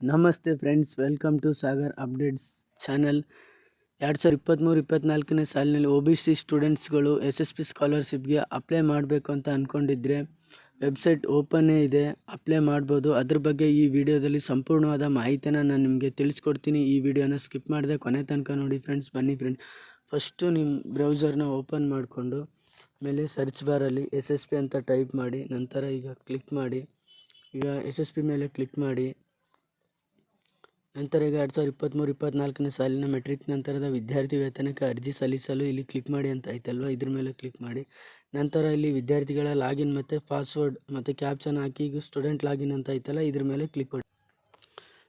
ನಮಸ್ತೆ friends, welcome to Sagar updates channel. ಎರಡು ಸಾವಿರದ ಇಪ್ಪತ್ತ್ಮೂರು ಇಪ್ಪತ್ತ್ನಾಲ್ಕನೇ ಸಾಲಿನಲ್ಲಿ ಒ ಬಿ ಸಿ ಸ್ಟೂಡೆಂಟ್ಸ್ಗಳು ಎಸ್ ಎಸ್ ಪಿ ಸ್ಕಾಲರ್ಶಿಪ್ಗೆ ಅಪ್ಲೈ ಮಾಡಬೇಕು ಅಂತ ಅಂದ್ಕೊಂಡಿದ್ರೆ ವೆಬ್ಸೈಟ್ ಓಪನ್ನೇ ಇದೆ, ಅಪ್ಲೈ ಮಾಡ್ಬೋದು. ಅದ್ರ ಬಗ್ಗೆ ಈ ವಿಡಿಯೋದಲ್ಲಿ ಸಂಪೂರ್ಣವಾದ ಮಾಹಿತಿನ ನಾನು ನಿಮಗೆ ತಿಳಿಸ್ಕೊಡ್ತೀನಿ. ಈ ವಿಡಿಯೋನ ಸ್ಕಿಪ್ ಮಾಡಿದೆ ಕೊನೆ ತನಕ ನೋಡಿ ಫ್ರೆಂಡ್ಸ್, ಬನ್ನಿ ಫ್ರೆಂಡ್ಸ್. ಫಸ್ಟು ನಿಮ್ಮ ಬ್ರೌಸರ್ನ ಓಪನ್ ಮಾಡಿಕೊಂಡು ಆಮೇಲೆ ಸರ್ಚ್ ಬಾರಲ್ಲಿ ಎಸ್ ಎಸ್ ಪಿ ಅಂತ ಟೈಪ್ ಮಾಡಿ, ನಂತರ ಈಗ ಕ್ಲಿಕ್ ಮಾಡಿ. ಈಗ ಎಸ್ ಎಸ್ ಪಿ ಮೇಲೆ ಕ್ಲಿಕ್ ಮಾಡಿ. ನಂತರ ಈಗ ಎರಡು ಸಾವಿರದ ಇಪ್ಪತ್ತ್ಮೂರು ಇಪ್ಪತ್ತ್ನಾಲ್ಕನೇ ಸಾಲಿನ ಮೆಟ್ರಿಕ್ ನಂತರದ ವಿದ್ಯಾರ್ಥಿ ವೇತನಕ್ಕೆ ಅರ್ಜಿ ಸಲ್ಲಿಸಲು ಇಲ್ಲಿ ಕ್ಲಿಕ್ ಮಾಡಿ ಅಂತ ಆಯ್ತಲ್ವ? ಇದ್ರ ಮೇಲೆ ಕ್ಲಿಕ್ ಮಾಡಿ. ನಂತರ ಇಲ್ಲಿ ವಿದ್ಯಾರ್ಥಿಗಳ ಲಾಗಿನ್ ಮತ್ತು ಪಾಸ್ವರ್ಡ್ ಮತ್ತು ಕ್ಯಾಪ್ಚನ್ ಹಾಕಿ ಈಗ ಸ್ಟೂಡೆಂಟ್ ಲಾಗಿನ್ ಅಂತ ಐತಲ್ಲ ಇದ್ರ ಮೇಲೆ ಕ್ಲಿಕ್ ಕೊಡಿ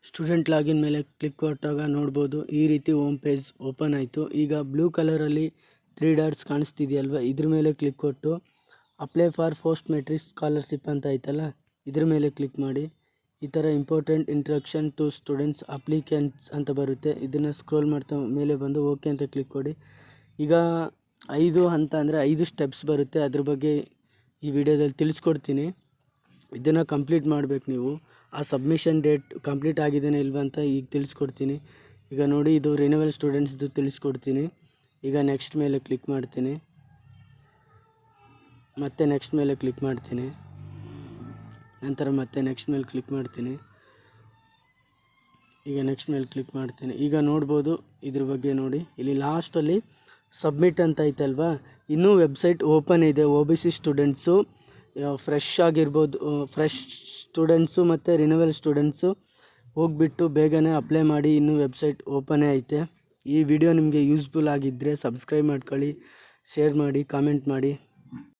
ಸ್ಟೂಡೆಂಟ್ ಲಾಗಿನ್ ಮೇಲೆ ಕ್ಲಿಕ್ ಕೊಟ್ಟಾಗ ನೋಡ್ಬೋದು, ಈ ರೀತಿ ಹೋಮ್ ಪೇಜ್ ಓಪನ್ ಆಯಿತು. ಈಗ ಬ್ಲೂ ಕಲರಲ್ಲಿ ತ್ರೀ ಡಾಟ್ಸ್ ಕಾಣಿಸ್ತಿದೆಯಲ್ವ? ಇದ್ರ ಮೇಲೆ ಕ್ಲಿಕ್ ಕೊಟ್ಟು apply for post metric scholarship ಅಂತ ಐತಲ್ಲ ಇದ್ರ ಮೇಲೆ ಕ್ಲಿಕ್ ಮಾಡಿ. ಈ ಥರ important instruction to students applicants ಅಂತ ಬರುತ್ತೆ. ಇದನ್ನು ಸ್ಕ್ರೋಲ್ ಮಾಡ್ತಾ ಮೇಲೆ ಬಂದು ಓಕೆ ಅಂತ ಕ್ಲಿಕ್ ಕೊಡಿ ಈಗ ಐದು ಹಂತ ಅಂದರೆ ಐದು ಸ್ಟೆಪ್ಸ್ ಬರುತ್ತೆ. ಅದ್ರ ಬಗ್ಗೆ ಈ ವಿಡಿಯೋದಲ್ಲಿ ತಿಳಿಸ್ಕೊಡ್ತೀನಿ. ಇದನ್ನು ಕಂಪ್ಲೀಟ್ ಮಾಡಬೇಕು ನೀವು. ಆ ಸಬ್ಮಿಷನ್ ಡೇಟ್ ಕಂಪ್ಲೀಟ್ ಆಗಿದ್ದೇನೆ ಇಲ್ವಾ ಅಂತ ಈಗ ತಿಳಿಸ್ಕೊಡ್ತೀನಿ. ಈಗ ನೋಡಿ, ಇದು ರಿನಿವಲ್ ಸ್ಟೂಡೆಂಟ್ಸ್ದು ತಿಳಿಸ್ಕೊಡ್ತೀನಿ. ಈಗ ನೆಕ್ಸ್ಟ್ ಮೇಲೆ ಕ್ಲಿಕ್ ಮಾಡ್ತೀನಿ. ಮತ್ತೆ ನೆಕ್ಸ್ಟ್ ಮೇಲೆ ಕ್ಲಿಕ್ ಮಾಡ್ತೀನಿ. ನಂತರ ಮತ್ತೆ ನೆಕ್ಸ್ಟ್ ಮೇಲೆ ಕ್ಲಿಕ್ ಮಾಡ್ತೀನಿ. ಈಗ ನೆಕ್ಸ್ಟ್ ಮೇಲೆ ಕ್ಲಿಕ್ ಮಾಡ್ತೀನಿ. ಈಗ ನೋಡ್ಬೋದು, ಇದ್ರ ಬಗ್ಗೆ ನೋಡಿ. ಇಲ್ಲಿ ಲಾಸ್ಟಲ್ಲಿ ಸಬ್ಮಿಟ್ ಅಂತ ಐತಲ್ವಾ? ಇನ್ನೂ ವೆಬ್ಸೈಟ್ ಓಪನ್ ಇದೆ. O B C students fresh ಆಗಿರ್ಬೋದು ಫ್ರೆಶ್ ಸ್ಟೂಡೆಂಟ್ಸು ಮತ್ತು ರಿನವಲ್ ಸ್ಟೂಡೆಂಟ್ಸು ಹೋಗ್ಬಿಟ್ಟು ಬೇಗನೆ ಅಪ್ಲೈ ಮಾಡಿ. ಇನ್ನೂ ವೆಬ್ಸೈಟ್ ಓಪನೇ ಐತೆ. ಈ ವಿಡಿಯೋ ನಿಮಗೆ ಯೂಸ್ಫುಲ್ ಆಗಿದ್ದರೆ ಸಬ್ಸ್ಕ್ರೈಬ್ ಮಾಡ್ಕೊಳ್ಳಿ ಶೇರ್ ಮಾಡಿ ಕಾಮೆಂಟ್ ಮಾಡಿ.